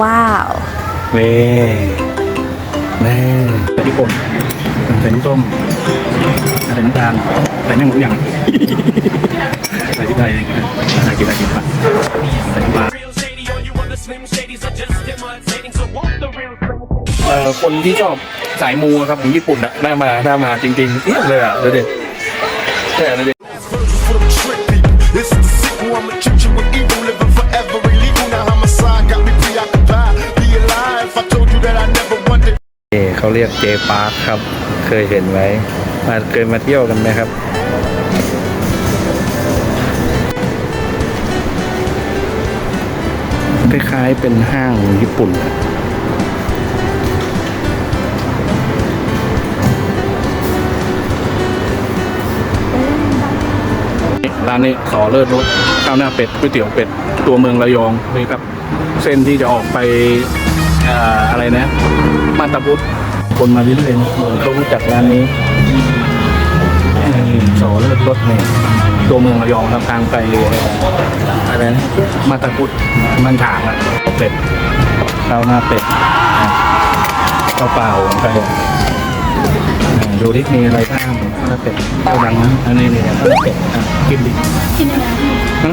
ว้าวเน่เน่ใส่ญี่ปุ่นใส่น้ำส้มใส่น้ำตาลใส่แม่งหมดอย่างใส่ที่ไทยใส่กินอะไรกินปะใส่น้ำปลา real shady, all you other slim shadies are just imitating. So walk the real slim เอ่อคนที่ชอบสายมูครับของญี่ปุ่นอะได้มาได้มาจริงๆเอียบเลยอะเลยดิใช่เลยดิ Virgil for them trick people. This is เขาเรียกเจปาร์คครับ เคยเห็นไหมมาเคยมาเที่ยวกันไหมครับ คล้ายๆเป็นห้างญี่ปุ่นร้านนี้สอเลิศรสข้าวหน้าเป็ดก๋วยเตี๋ยวเป็ด ตัวเมืองระยองนี่ครับ เส้นที่จะออกไป อะไรนะ มาตาพุทธคนมาเรื่อยๆนเหมือนเขารู้จักร้านนี้นี่สอเลิศรสเนี่ยตัวเมืองระยองครับทางไปอะไรนะมาตาพุทธมันถางอะเป็ดข้าวหน้าเป็ดข้าวเปล่าของใครดูที่มีอะไรบ้างข้าวหน้าเป็ดข้าวดังนะอันนี้เนี่ยข้าวหน้าเป็ดกินดิฮะ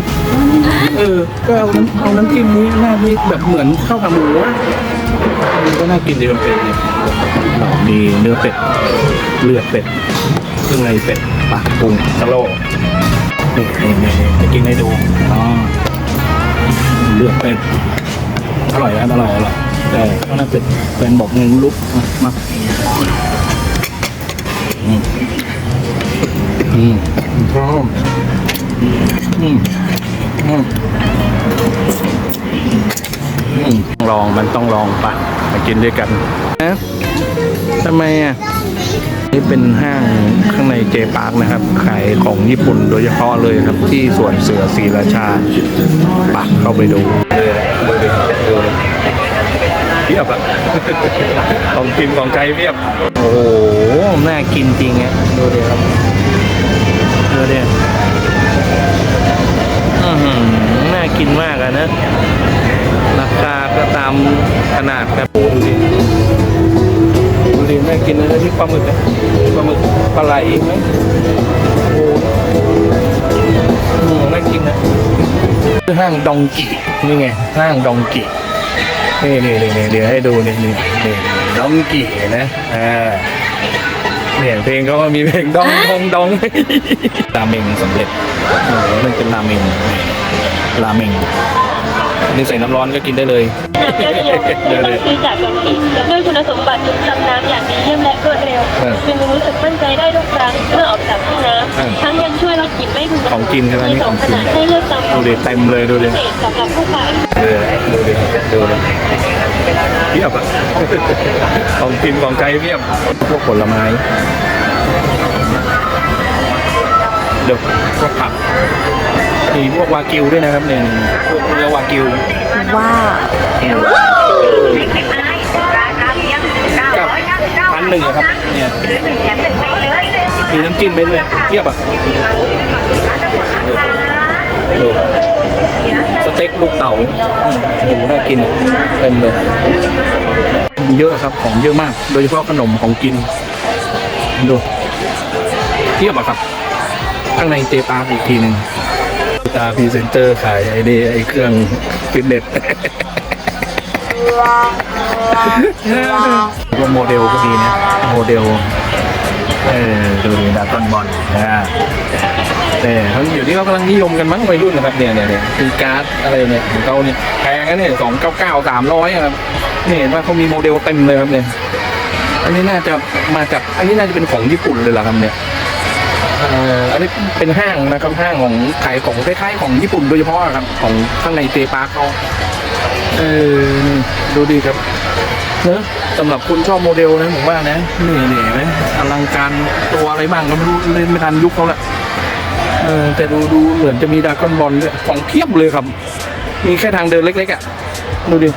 เออก็เอาน้ำเอาน้ำจิ้มนี้หน้านี้แบบเหมือนข้าวขาหมูอะ ก็น่ากินดีมันเป็นเนี่ยหนอมีเนื้อเป็ด เลือดเป็ดเครื่องในเป็ดปากปรุงตะโลนี่นี่นี่จะกินให้ดูอ๋อเลือดเป็ดอร่อยนะอร่อยอร่อยแต่ก็น่าเป็ดแฟนบอกเงินลุกมามาอืมอืมพร้อมอืมอืมอืม ลองมันต้องลองปะมากินด้วยกันนะทำไมอะนี่เป็นห้างข้างในเจปาร์คนะครับ ขายของญี่ปุ่นโดยเฉพาะเลยครับ ที่สวนเสือศรีราชาปักเข้าไปดูเลยเพียบอะของกินของใจเพียบ โอ้โห น่ากินจริงอะดูดิครับดูดิอือหือน่ากินมากอะนะาก็ตามขนาดครับโอ้ดูดิดูดิน่ากินเลยที่ปลาหมึกนะปลาหมึกปลาไหลไหมโอ้อืมน่ากินนะชื่อห้างดองกินี่ไงห้างดองกินี่นี่นี่นี่เดี๋ยวให้ดูนี่นี่นี่ดองกินะอ่าเนี่ยเพลงเขาก็มีเพลงดองดองดองราเมงสำเร็จโอ้โหมันเป็นราเมง ราเมงนี่ใส่น้ำร้อนก็กินได้เลยเจ้เยวที่ต้องซื้อจากดองกิด้วยคุณสมบัติจุดจำน้ำอย่างดีเยี่ยมและรวดเร็วเออจึงรู้สึกมั่นใจได้ทุกครั้งเมื่อออกจากห้องน้ำทั้งยังช่วยลดกลิ่นไม่พึงของกินใช่ไหมนี่ของขกินาดให้เลือกตามดูดิเต็มเลยดูดิพิเศษสำหรับผู้ขายเออดูดิดูดิเพียบอะของกินของใจเพียบพวกผลไม้เดี๋ยวพวกผัก มีพวกวากิวด้วยนะครับเนี่ยพวกเนื้อวากิวว้าวกับพันหนึ่งอะครับเนี่ยมีน้ำจิ้มไปด้วยเทียบอะดูสเต็กลูกเต๋าอืมโอ้โหน่ากินอะเต็มเลยเยอะครับของเยอะมาก โดยเฉพาะขนมของกินดูเทียบอะครับ ข้างในเจปาร์คอีกทีหนึ่ง ตาพรีเซนเตอร์ขายไอ้นี่ไอ้เครื่องฟิตเนสก็โมเดลก็ดีนะโมเดลเออดูดีดาต้นบอลนะแต่เขาเดี๋ยวนี้เขากำลังนิยมกันมั้งวัยรุ่นนะครับเนี่ยเนี่ยเนี่ยคือการ์ดอะไรเนี่ยของเขาเนี่ยแพงนะเนี่ยสองเก้าเก้าสามร้อยครับนี่เห็นว่าเขามีโมเดลเต็มเลยครับเนี่ยอันนี้น่าจะมาจากอันนี้น่าจะเป็นของญี่ปุ่นเลยเหรอครับเนี่ย เอ่ออันนี้เป็นห้างนะครับห้างของขายของคล้ายๆของญี่ปุ่นโดยเฉพาะครับ ของข้างในเตปาร์คเขาเออนี่ดูดีครับเนอะสำหรับคนชอบโมเดลนะผมว่านะนี่นี่เห็นไหมอลังการตัวอะไรบ้างก็ไม่รู้เล่นไม่ทันยุคเขาละเออแต่ดูดูเหมือนจะมีดรากอนบอลด้วยของเพียบเลยครับ มีแค่ทางเดินเล็กๆอะดูดิ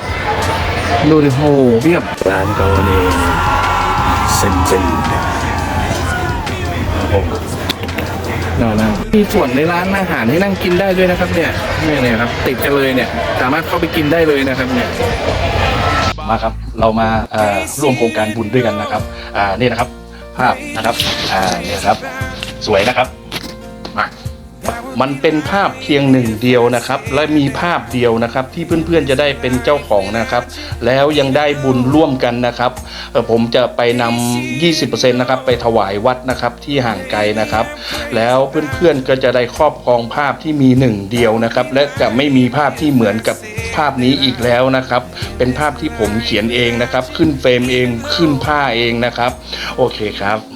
ดูดิโอ้โหเพียบร้านเขานี่เซนเซนโอ้โห นั่นๆมีส่วนในร้านอาหารให้นั่งกินได้ด้วยนะครับ เนี่ยเนี่ยเนี่ยครับ ติดกันเลยเนี่ย สามารถเข้าไปกินได้เลยนะครับ เนี่ยมาครับ เรามาร่วมโครงการบุญด้วยกันนะครับนี่นะครับ ภาพนะครับนี่ยครับ สวยนะครับ มันเป็นภาพเพียงหนึ่งเดียวนะครับ และมีภาพเดียวนะครับ ที่เพื่อนๆจะได้เป็นเจ้าของนะครับ แล้วยังได้บุญร่วมกันนะครับผมจะไปนำ20%นะครับไปถวายวัดนะครับที่ห่างไกลนะครับ แล้วเพื่อนๆก็จะได้ครอบครองภาพที่มีหนึ่งเดียวนะครับ และจะไม่มีภาพที่เหมือนกับภาพนี้อีกแล้วนะครับ เป็นภาพที่ผมเขียนเองนะครับ ขึ้นเฟรมเองขึ้นผ้าเองนะครับ โอเคครับ